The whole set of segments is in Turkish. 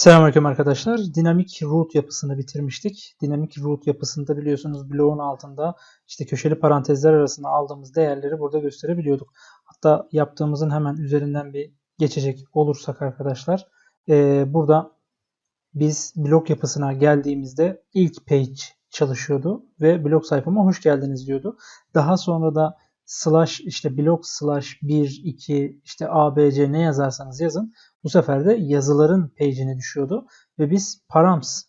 Selamünaleyküm arkadaşlar. Dinamik root yapısını bitirmiştik. Dinamik root yapısında biliyorsunuz bloğun altında işte köşeli parantezler arasında aldığımız değerleri burada gösterebiliyorduk. Hatta yaptığımızın hemen üzerinden bir geçecek olursak arkadaşlar e, burada biz blok yapısına geldiğimizde ilk page çalışıyordu ve blok sayfama hoş geldiniz diyordu. Daha sonra da slash işte blok slash 1, 2 işte ABC ne yazarsanız yazın bu sefer de yazıların page'ine düşüyordu ve biz params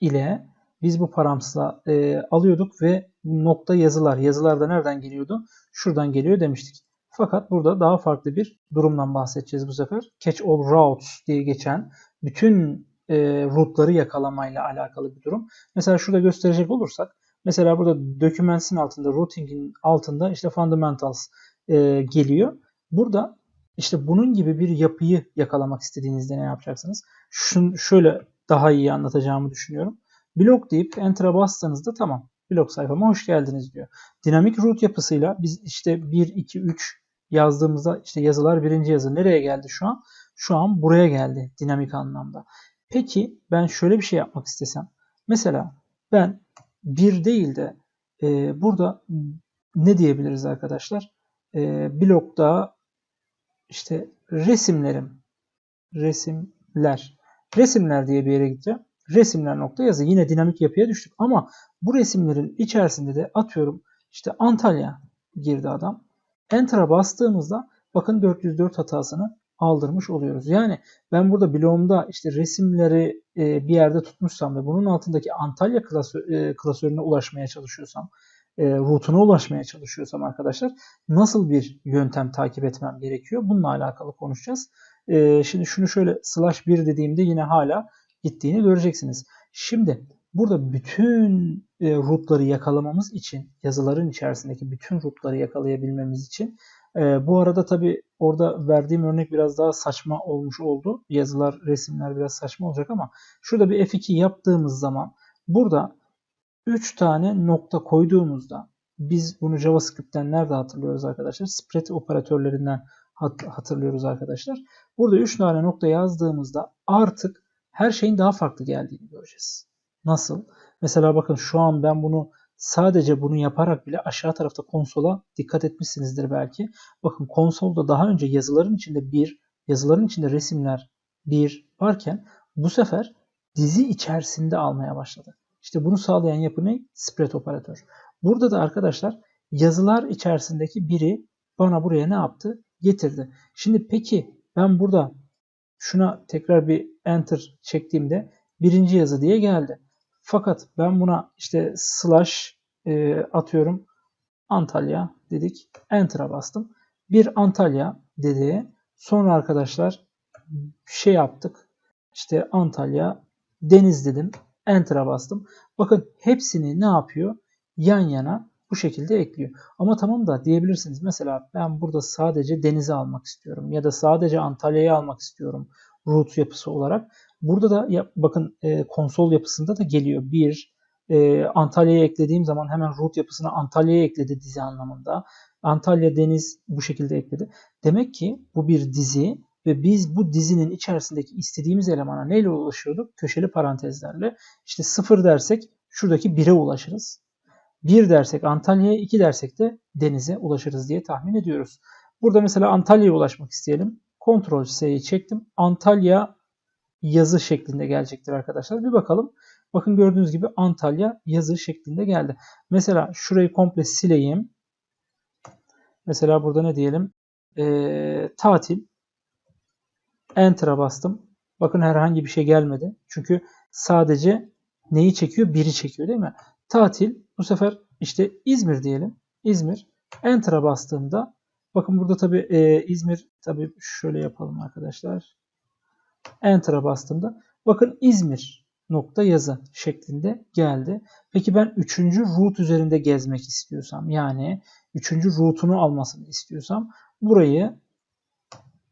ile biz bu paramsla e, alıyorduk ve nokta yazılar. Yazılar da nereden geliyordu? Şuradan geliyor demiştik. Fakat burada daha farklı bir durumdan bahsedeceğiz bu sefer. Catch all routes diye geçen bütün e, route'ları yakalamayla alakalı bir durum. Mesela şurada gösterecek olursak mesela burada documents'in altında routing'in altında işte fundamentals e, geliyor. Burada işte bunun gibi bir yapıyı yakalamak istediğinizde ne yapacaksınız? Şun, şöyle daha iyi anlatacağımı düşünüyorum. Blok deyip Enter'a bastığınızda tamam. Blok sayfama hoş geldiniz diyor. Dinamik root yapısıyla biz işte 1, 2, 3 yazdığımızda işte yazılar birinci yazı nereye geldi şu an? Şu an buraya geldi dinamik anlamda. Peki ben şöyle bir şey yapmak istesem. Mesela ben bir değil de e, burada ne diyebiliriz arkadaşlar? E, blokta işte resimlerim, resimler, resimler diye bir yere gideceğim. Resimler nokta yazı yine dinamik yapıya düştük ama bu resimlerin içerisinde de atıyorum işte Antalya girdi adam. Enter'a bastığımızda bakın 404 hatasını aldırmış oluyoruz. Yani ben burada bloğumda işte resimleri e, bir yerde tutmuşsam ve bunun altındaki Antalya klasö, e, klasörüne ulaşmaya çalışıyorsam e, rootuna ulaşmaya çalışıyorsam arkadaşlar nasıl bir yöntem takip etmem gerekiyor? Bununla alakalı konuşacağız. E, şimdi şunu şöyle slash 1 dediğimde yine hala gittiğini göreceksiniz. Şimdi burada bütün e, rootları yakalamamız için yazıların içerisindeki bütün rootları yakalayabilmemiz için e, bu arada tabi orada verdiğim örnek biraz daha saçma olmuş oldu. Yazılar, resimler biraz saçma olacak ama şurada bir F2 yaptığımız zaman burada 3 tane nokta koyduğumuzda biz bunu JavaScript'ten nerede hatırlıyoruz arkadaşlar? Spread operatörlerinden hatırlıyoruz arkadaşlar. Burada 3 tane nokta yazdığımızda artık her şeyin daha farklı geldiğini göreceğiz. Nasıl? Mesela bakın şu an ben bunu sadece bunu yaparak bile aşağı tarafta konsola dikkat etmişsinizdir belki. Bakın konsolda daha önce yazıların içinde bir, yazıların içinde resimler bir varken bu sefer dizi içerisinde almaya başladı. İşte bunu sağlayan yapı ne? Spread operatör. Burada da arkadaşlar yazılar içerisindeki biri bana buraya ne yaptı? Getirdi. Şimdi peki ben burada şuna tekrar bir enter çektiğimde birinci yazı diye geldi. Fakat ben buna işte slash e, atıyorum Antalya dedik. Enter'a bastım. Bir Antalya dedi. Sonra arkadaşlar şey yaptık. İşte Antalya deniz dedim. Enter'a bastım. Bakın hepsini ne yapıyor? Yan yana bu şekilde ekliyor. Ama tamam da diyebilirsiniz. Mesela ben burada sadece denizi almak istiyorum. Ya da sadece Antalya'yı almak istiyorum. Root yapısı olarak. Burada da ya, bakın e, konsol yapısında da geliyor. Bir, e, Antalya'ya eklediğim zaman hemen root yapısına Antalya'ya ekledi dizi anlamında. Antalya Deniz bu şekilde ekledi. Demek ki bu bir dizi ve biz bu dizinin içerisindeki istediğimiz elemana neyle ulaşıyorduk? Köşeli parantezlerle. İşte 0 dersek şuradaki 1'e ulaşırız. 1 dersek Antalya'ya, 2 dersek de denize ulaşırız diye tahmin ediyoruz. Burada mesela Antalya'ya ulaşmak isteyelim. Ctrl S'yi çektim. Antalya yazı şeklinde gelecektir arkadaşlar. Bir bakalım. Bakın gördüğünüz gibi Antalya yazı şeklinde geldi. Mesela şurayı komple sileyim. Mesela burada ne diyelim? Ee, tatil Enter'a bastım. Bakın herhangi bir şey gelmedi. Çünkü sadece neyi çekiyor? Biri çekiyor değil mi? Tatil bu sefer işte İzmir diyelim. İzmir. Enter'a bastığımda bakın burada tabi e, İzmir tabi şöyle yapalım arkadaşlar. Enter'a bastığımda bakın İzmir nokta yazı şeklinde geldi. Peki ben üçüncü root üzerinde gezmek istiyorsam yani üçüncü root'unu almasını istiyorsam burayı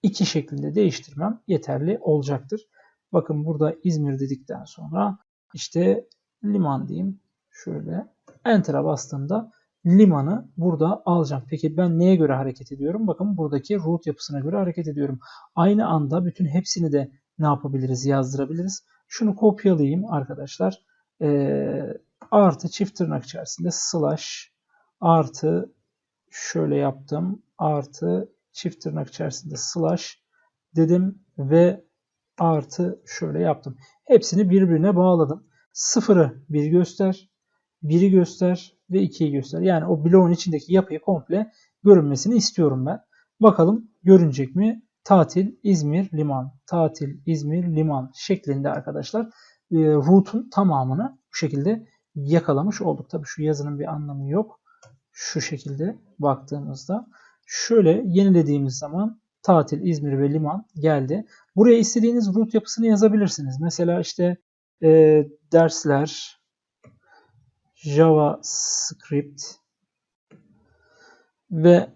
2 şeklinde değiştirmem yeterli olacaktır. Bakın burada İzmir dedikten sonra işte liman diyeyim. Şöyle enter'a bastığımda limanı burada alacağım. Peki ben neye göre hareket ediyorum? Bakın buradaki root yapısına göre hareket ediyorum. Aynı anda bütün hepsini de ne yapabiliriz? Yazdırabiliriz. Şunu kopyalayayım arkadaşlar. Ee, artı çift tırnak içerisinde slash artı şöyle yaptım. Artı çift tırnak içerisinde slash dedim ve artı şöyle yaptım. Hepsini birbirine bağladım. Sıfırı bir göster, biri göster ve 2'yi göster. Yani o bloğun içindeki yapıyı komple görünmesini istiyorum ben. Bakalım görünecek mi? Tatil İzmir Liman, tatil İzmir Liman şeklinde arkadaşlar e, route'un tamamını bu şekilde yakalamış olduk. Tabii şu yazının bir anlamı yok. Şu şekilde baktığımızda şöyle yenilediğimiz zaman tatil İzmir ve liman geldi. Buraya istediğiniz root yapısını yazabilirsiniz. Mesela işte e, dersler JavaScript ve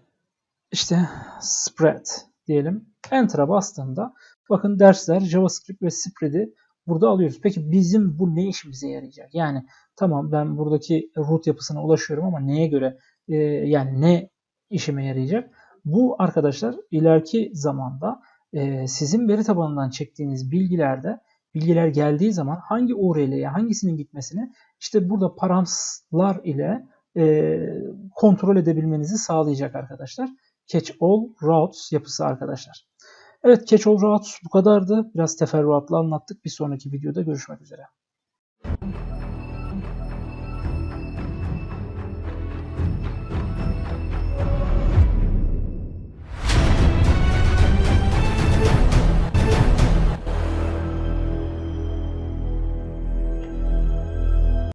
işte spread diyelim. Enter'a bastığımda bakın dersler JavaScript ve spread'i burada alıyoruz. Peki bizim bu ne işimize yarayacak? Yani tamam ben buradaki root yapısına ulaşıyorum ama neye göre e, yani ne işime yarayacak? Bu arkadaşlar ileriki zamanda e, sizin veri tabanından çektiğiniz bilgilerde bilgiler geldiği zaman hangi URL'ye hangisinin gitmesini işte burada paramslar ile e, kontrol edebilmenizi sağlayacak arkadaşlar. Catch all routes yapısı arkadaşlar. Evet Catch all routes bu kadardı. Biraz teferruatlı anlattık. Bir sonraki videoda görüşmek üzere.